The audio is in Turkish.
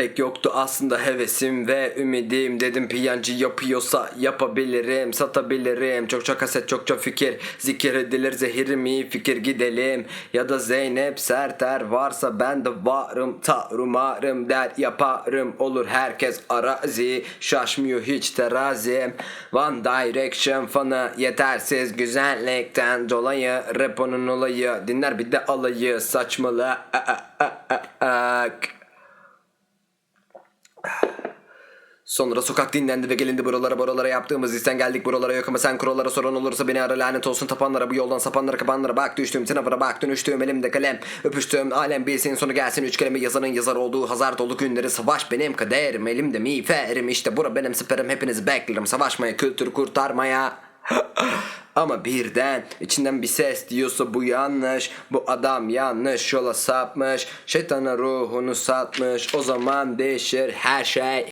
Pek yoktu. Aslında hevesim ve ümidim. Dedim piyancı yapıyorsa yapabilirim Satabilirim. Çokça kaset çokça fikir. Zikir edilir zehirim iyi fikir gidelim. Ya da Zeynep Serter varsa ben de varım Tarumarım. Der yaparım. Olur herkes arazi. Şaşmıyor hiç terazim One Direction fanı yetersiz güzellikten dolayı Rap onun olayı. Dinler bir de alayı. Saçmalı Sonra sokak dinlendi ve gelindi buralara buralara yaptığımız isten geldik buralara. Yok ama sen kurallara soran olursa beni ara lanet olsun. Tapanlara bu yoldan sapanlara kapanlara. Bak düştüğüm sınavına bak dönüştüğüm elimde kalem. Öpüştüğüm alem bilsin sonu gelsin. Üç kelime yazanın yazar olduğu hazar dolu günleri. Savaş benim kaderim elimde miğferim. İşte bura benim siperim hepinizi beklerim. Savaşmaya kültür kurtarmaya. Ama birden içinden bir ses diyorsa bu yanlış. Bu adam yanlış yola sapmış. Şeytana ruhunu satmış. O zaman değişir her şey